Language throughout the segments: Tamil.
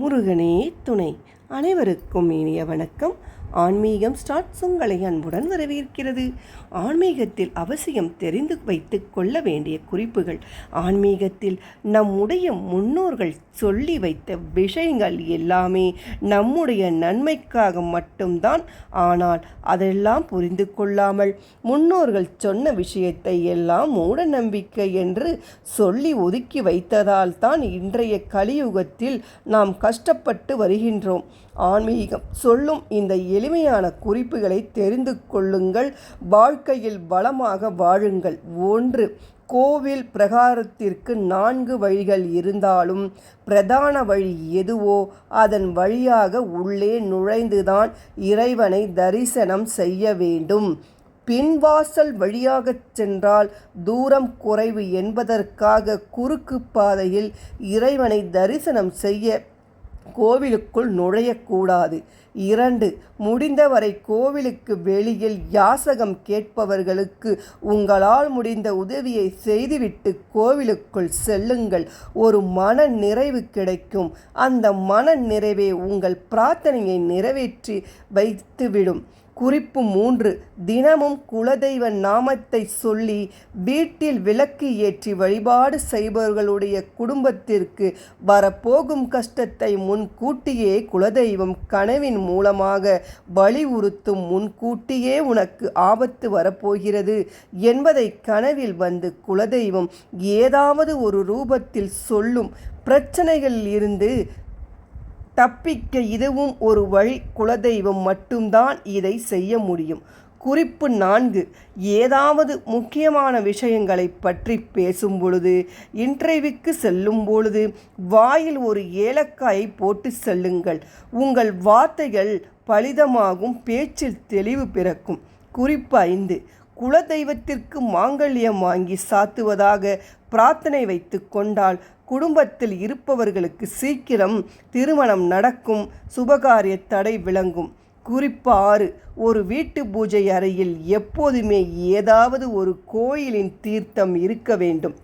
முருகனே துணை. அனைவருக்கும் இனிய வணக்கம். ஆன்மீகம் ஸ்டார்ட்ஸ் உங்களை அன்புடன் வரவேற்கிறது. ஆன்மீகத்தில் அவசியம் தெரிந்து வைத்து கொள்ள வேண்டிய குறிப்புகள். ஆன்மீகத்தில் நம்முடைய முன்னோர்கள் சொல்லி வைத்த விஷயங்கள் எல்லாமே நம்முடைய நன்மைக்காக மட்டும்தான். ஆனால் அதெல்லாம் புரிந்து கொள்ளாமல் முன்னோர்கள் சொன்ன விஷயத்தை எல்லாம் மூட நம்பிக்கை என்று சொல்லி ஒதுக்கி வைத்ததால் தான் இன்றைய கலியுகத்தில் நாம் கஷ்டப்பட்டு வருகின்றோம். ஆன்மீகம் சொல்லும் இந்த எளிமையான குறிப்புகளை தெரிந்து கொள்ளுங்கள். வாழ்க்கையில் பலமாக வாழுங்கள். ஒன்று கோவில் பிரகாரத்திற்கு நான்கு வழிகள் இருந்தாலும் பிரதான வழி எதுவோ அதன் வழியாக உள்ளே நுழைந்துதான் இறைவனை தரிசனம் செய்ய வேண்டும். பின்வாசல் வழியாகச் சென்றால் தூரம் குறைவு என்பதற்காக குறுக்கு பாதையில் இறைவனை தரிசனம் செய்ய கோவிலுக்குள் நுழையக்கூடாது. இரண்டு முடிந்தவரை கோவிலுக்கு வெளியில் யாசகம் கேட்பவர்களுக்கு உங்களால் முடிந்த உதவியை செய்துவிட்டு கோவிலுக்குள் செல்லுங்கள். ஒரு மன நிறைவு கிடைக்கும். அந்த மன நிறைவே உங்கள் பிரார்த்தனையை நிறைவேற்றி வைத்துவிடும். குறிப்பு மூன்று. தினமும் குலதெய்வ நாமத்தை சொல்லி வீட்டில் விளக்கு ஏற்றி வழிபாடு செய்பவர்களுடைய குடும்பத்திற்கு வரப்போகும் கஷ்டத்தை முன்கூட்டியே குலதெய்வம் கனவின் மூலமாக வலியுறுத்தும் முன்கூட்டியே உனக்கு ஆபத்து வரப்போகிறது என்பதை கனவில் வந்து குலதெய்வம் ஏதாவது ஒரு ரூபத்தில் சொல்லும். பிரச்சனைகளில் இருந்து தப்பிக்க இதுவும் ஒரு வழி. குலதெய்வம் மட்டும்தான் இதை செய்ய முடியும். குறிப்பு நான்கு. ஏதாவது முக்கியமான விஷயங்களை பற்றி பேசும் பொழுது இன்டர்வியூக்கு செல்லும் பொழுது வாயில் ஒரு ஏலக்காயை போட்டு செல்லுங்கள். உங்கள் வார்த்தைகள் பலிதமாகும் பேச்சில் தெளிவு பிறக்கும். குறிப்பு ஐந்து. குலதெய்வத்திற்கு மாங்கல்யம் வாங்கி சாத்துவதாக பிரார்த்தனை வைத்து கொண்டால் குடும்பத்தில் இருப்பவர்களுக்கு சீக்கிரம் திருமணம் நடக்கும் சுபகாரிய தடை விளங்கும். குறிப்பு ஆறு ஒரு வீட்டு பூஜை அறையில் எப்போதுமே ஏதாவது ஒரு கோயிலின் தீர்த்தம் இருக்க வேண்டும்.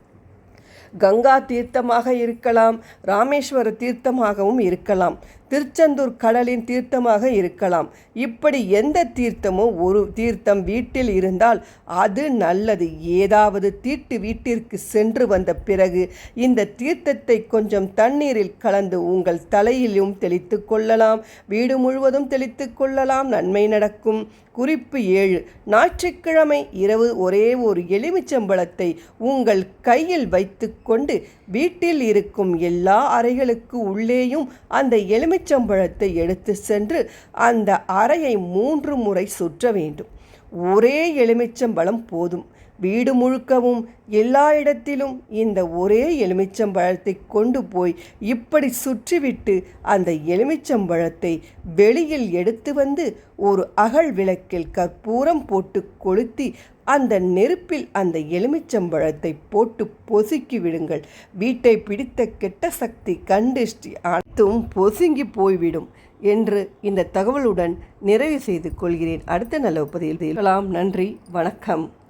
கங்கா தீர்த்தமாக இருக்கலாம் ராமேஸ்வர தீர்த்தமாகவும் இருக்கலாம். திருச்செந்தூர் கடலின் தீர்த்தமாக இருக்கலாம். இப்படி எந்த தீர்த்தமோ ஒரு தீர்த்தம் வீட்டில் இருந்தால் அது நல்லது. ஏதாவது தீட்டு வீட்டிற்கு சென்று வந்த பிறகு இந்த தீர்த்தத்தை கொஞ்சம் தண்ணீரில் கலந்து உங்கள் தலையிலும் தெளித்து கொள்ளலாம். வீடு முழுவதும் தெளித்து கொள்ளலாம். நன்மை நடக்கும். குறிப்பு ஏழு. ஞாயிற்றுக்கிழமை இரவு ஒரே ஒரு எலுமிச்சம்பழத்தை உங்கள் கையில் வைத்துக்கொண்டு வீட்டில் இருக்கும் எல்லா அறைகளுக்கு உள்ளேயும் அந்த எலுமிச்சம்பழத்தை எடுத்து சென்று அந்த அறையை மூன்று முறை சுற்ற வேண்டும். ஒரே எலுமிச்சம்பழம் போதும். வீடு முழுக்கவும் எல்லா இடத்திலும் இந்த ஒரே எலுமிச்சம்பழத்தை கொண்டு போய் இப்படி சுற்றிவிட்டு அந்த எலுமிச்சம்பழத்தை வெளியில் எடுத்து வந்து ஒரு அகல் விளக்கில் கற்பூரம் போட்டு கொளுத்தி அந்த நெருப்பில் அந்த எலுமிச்சம்பழத்தை போட்டு பொசுக்கி விடுங்கள். வீட்டை பிடித்த கெட்ட சக்தி கண்டிஷ்டி அனைத்தும் பொசுங்கி போய்விடும் என்று இந்த தகவலுடன் நிறைவு செய்து கொள்கிறேன். அடுத்த நல்ல பதிவில் நன்றி. வணக்கம்.